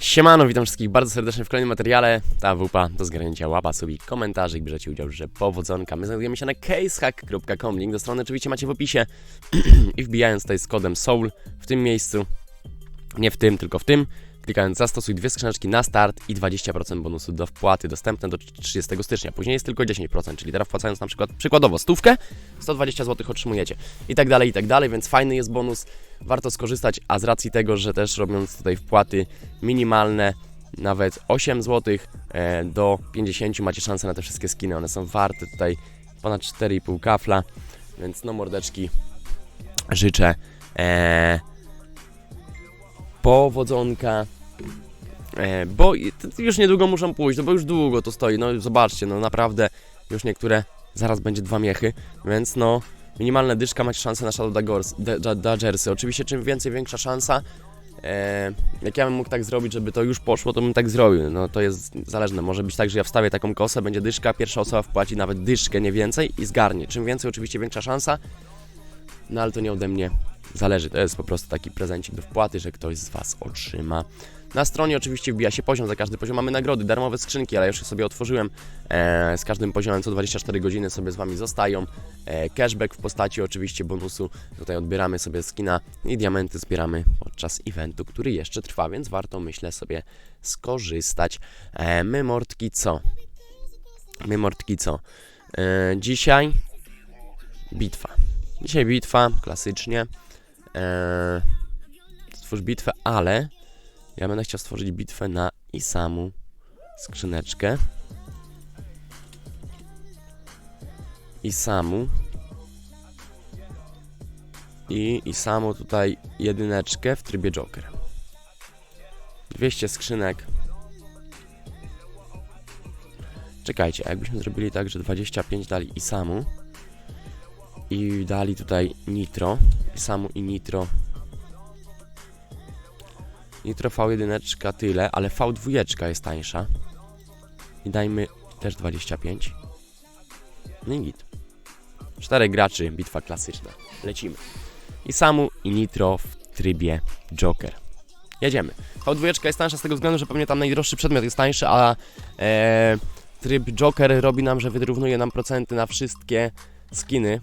Siemano, witam wszystkich bardzo serdecznie w kolejnym materiale. Ta wupa do zgarnięcia łapa, subik, komentarzy i bierzecie udział, że powodzonka. My znajdujemy się na casehack.com, link do strony oczywiście macie w opisie i wbijając tutaj z kodem SOUL w tym miejscu, nie w tym, tylko w tym, klikając zastosuj dwie skrzyneczki na start i 20% bonusu do wpłaty dostępne do 30 stycznia. Później jest tylko 10%, czyli teraz wpłacając na przykład przykładowo stówkę, 120 zł otrzymujecie. I tak dalej, i tak dalej, więc fajny jest bonus, warto skorzystać, a z racji tego, że też robiąc tutaj wpłaty minimalne, nawet 8 zł e, do 50 macie szansę na te wszystkie skiny, one są warte tutaj ponad 4,5 kafla, więc no mordeczki życzę e, powodzonka. E, bo już niedługo muszą pójść, no bo już długo to stoi. No zobaczcie, no naprawdę już niektóre zaraz będzie dwa miechy, więc no minimalna dyszka macie szansę na Shadow Dodgersy. Oczywiście czym więcej, większa szansa. E, jak ja bym mógł tak zrobić, żeby to już poszło, to bym tak zrobił. No to jest zależne. Może być tak, że ja wstawię taką kosę, będzie dyszka, pierwsza osoba wpłaci nawet dyszkę, nie więcej i zgarnie. Czym więcej, oczywiście większa szansa. No ale to nie ode mnie zależy. To jest po prostu taki prezencik do wpłaty, że ktoś z Was otrzyma. Na stronie oczywiście wbija się poziom, za każdy poziom mamy nagrody, darmowe skrzynki, ale już sobie otworzyłem. E, z każdym poziomem co 24 godziny sobie z Wami zostają. E, cashback w postaci oczywiście bonusu. Tutaj odbieramy sobie skina i diamenty zbieramy podczas eventu, który jeszcze trwa, więc warto myślę sobie skorzystać. E, my mordki co? My mordki co? E, dzisiaj bitwa. Dzisiaj bitwa, klasycznie. Eee, stwórz bitwę, ale ja będę chciał stworzyć bitwę na Isamu skrzyneczkę. Isamu. I Isamu tutaj jedyneczkę w trybie Joker. 200 skrzynek. Czekajcie, jakbyśmy zrobili tak, że 25 dali Isamu i dali tutaj nitro, samu i nitro. Nitro V1 tyle, ale V2 jest tańsza. I dajmy też 25. No i git. Czterech graczy, bitwa klasyczna. Lecimy. I samu i nitro w trybie Joker. Jedziemy. V2 jest tańsza z tego względu, że pewnie tam najdroższy przedmiot jest tańszy, a e, tryb Joker robi nam, że wyrównuje nam procenty na wszystkie skiny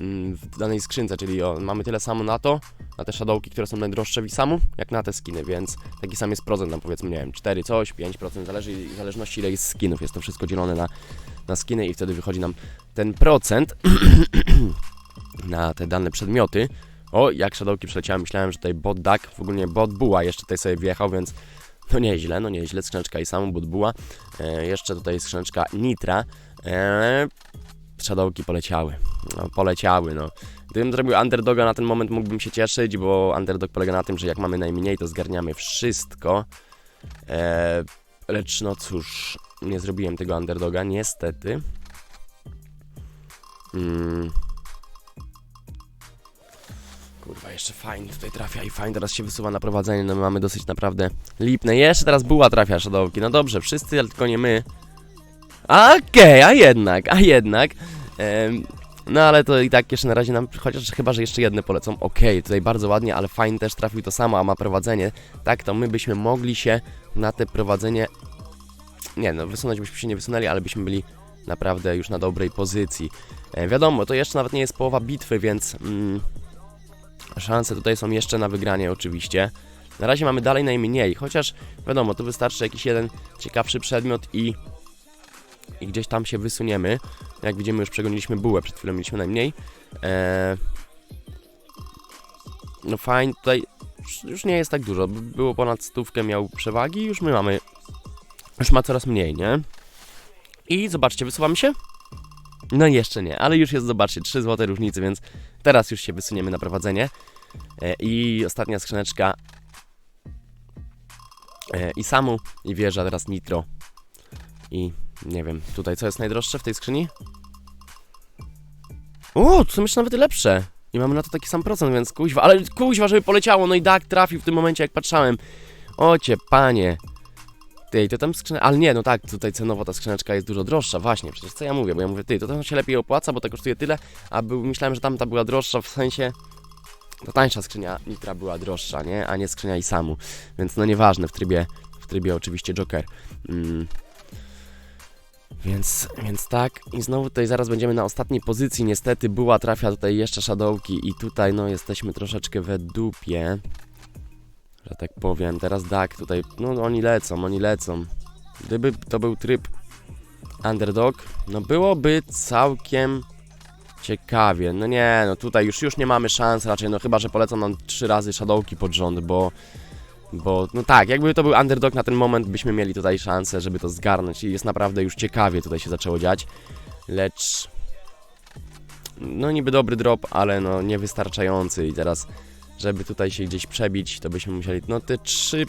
w danej skrzynce, czyli o, mamy tyle samo na to, na te shadowki, które są najdroższe w Isamu, jak na te skiny, więc taki sam jest procent, tam powiedzmy, nie wiem, 4 coś, 5%, zależy w zależności ile jest skinów, jest to wszystko dzielone na, na skiny i wtedy wychodzi nam ten procent na te dane przedmioty. O, jak shadowki przeleciałem, myślałem, że tutaj bot duck, w ogóle bot buła jeszcze tutaj sobie wjechał, więc no nieźle, no nieźle, skrzyneczka Isamu, bot buła, e, jeszcze tutaj skrzyneczka Nitra, e, shadowki poleciały. No, poleciały, no. Gdybym zrobił underdoga na ten moment mógłbym się cieszyć, bo underdog polega na tym, że jak mamy najmniej, to zgarniamy wszystko. Eee, lecz no cóż, nie zrobiłem tego underdoga, niestety. Mm. Kurwa, jeszcze fajnie tutaj trafia i fajnie teraz się wysuwa na prowadzenie, no my mamy dosyć naprawdę lipne. Jeszcze teraz buła trafia Shadowki, no dobrze, wszyscy, ale tylko nie my. Okej, a jednak, a jednak. Em, no ale to i tak jeszcze na razie nam, chociaż chyba, że jeszcze jedne polecą. Okej, tutaj bardzo ładnie, ale fajnie też trafił to samo, a ma prowadzenie. Tak, to my byśmy mogli się na te prowadzenie... Nie no, wysunąć byśmy się nie wysunęli, ale byśmy byli naprawdę już na dobrej pozycji. E, wiadomo, to jeszcze nawet nie jest połowa bitwy, więc... Mm, szanse tutaj są jeszcze na wygranie oczywiście. Na razie mamy dalej najmniej, chociaż wiadomo, tu wystarczy jakiś jeden ciekawszy przedmiot i i gdzieś tam się wysuniemy. Jak widzimy, już przegoniliśmy bułę, przed chwilą mieliśmy najmniej. Eee... No fajnie, tutaj już- nie jest tak dużo. By- Było ponad stówkę, miał przewagi, już my mamy. Już ma coraz mniej, nie? I zobaczcie, wysuwamy się? No jeszcze nie, ale już jest, zobaczcie, 3 złote różnicy, więc teraz już się wysuniemy na prowadzenie. E, I ostatnia skrzyneczka. E, I samu, i wieża, teraz nitro. I nie wiem, tutaj co jest najdroższe w tej skrzyni? O, to są jeszcze nawet lepsze. I mamy na to taki sam procent, więc kuźwa, ale kuźwa, żeby poleciało, no i tak trafił w tym momencie, jak patrzałem. Ocie, panie. Ty, to tam skrzyneczka, ale nie, no tak, tutaj cenowo ta skrzyneczka jest dużo droższa, właśnie, przecież co ja mówię, bo ja mówię, ty, to tam się lepiej opłaca, bo to kosztuje tyle, a był, myślałem, że tamta była droższa, w sensie, ta tańsza skrzynia Nitra była droższa, nie, a nie skrzynia Isamu, więc no nieważne, w trybie trybie oczywiście Joker. Mm. Więc, więc tak, i znowu tutaj zaraz będziemy na ostatniej pozycji, niestety była trafia tutaj jeszcze Shadowki i tutaj no jesteśmy troszeczkę we dupie, że tak powiem, teraz Dak tutaj, no oni lecą, oni lecą, gdyby to był tryb underdog, no byłoby całkiem ciekawie, no nie, no tutaj już, już nie mamy szans raczej, no chyba, że polecą nam trzy razy Shadowki pod rząd, bo bo, no tak, jakby to był underdog na ten moment, byśmy mieli tutaj szansę, żeby to zgarnąć i jest naprawdę już ciekawie tutaj się zaczęło dziać. Lecz... No niby dobry drop, ale no niewystarczający i teraz, żeby tutaj się gdzieś przebić, to byśmy musieli, no te trzy...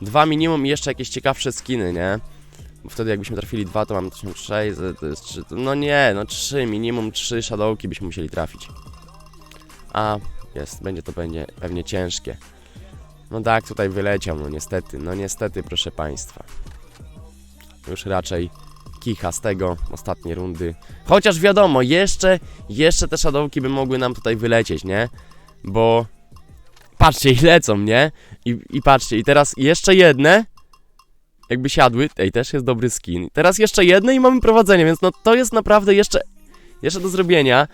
Dwa minimum i jeszcze jakieś ciekawsze skiny, nie? Bo wtedy jakbyśmy trafili dwa, to mamy 1600, to jest trzy, to, no nie, no trzy, minimum trzy shadowki byśmy musieli trafić. A, jest, będzie to będzie pewnie ciężkie. No tak, tutaj wyleciał, no niestety, no niestety, proszę Państwa. Już raczej kicha z tego, ostatnie rundy. Chociaż wiadomo, jeszcze, jeszcze te shadowki by mogły nam tutaj wylecieć, nie? Bo patrzcie, i lecą, nie? I, I patrzcie, i teraz jeszcze jedne, jakby siadły, ej, też jest dobry skin. Teraz jeszcze jedne i mamy prowadzenie, więc no to jest naprawdę jeszcze, jeszcze do zrobienia.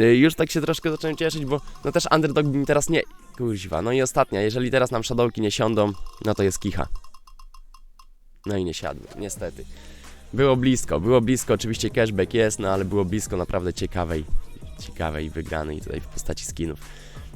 Y, Już tak się troszkę zacząłem cieszyć, bo no też underdog mi teraz nie... Kuźwa, no i ostatnia, jeżeli teraz nam shadowki nie siądą, no to jest kicha. No i nie siadły, niestety. Było blisko, było blisko, oczywiście cashback jest, no ale było blisko naprawdę ciekawej, ciekawej wygranej tutaj w postaci skinów.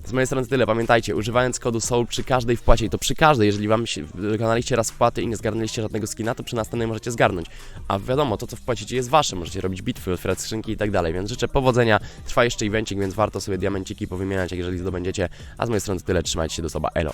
Z mojej strony tyle, pamiętajcie, używając kodu SOUL przy każdej wpłacie i to przy każdej, jeżeli wam się, wykonaliście raz wpłaty i nie zgarnęliście żadnego skina, to przy następnej możecie zgarnąć. A wiadomo, to co wpłacicie jest wasze, możecie robić bitwy, otwierać skrzynki i tak dalej, więc życzę powodzenia, trwa jeszcze evencik, więc warto sobie diamenciki powymieniać, jeżeli zdobędziecie. A z mojej strony tyle, trzymajcie się do soba, elo.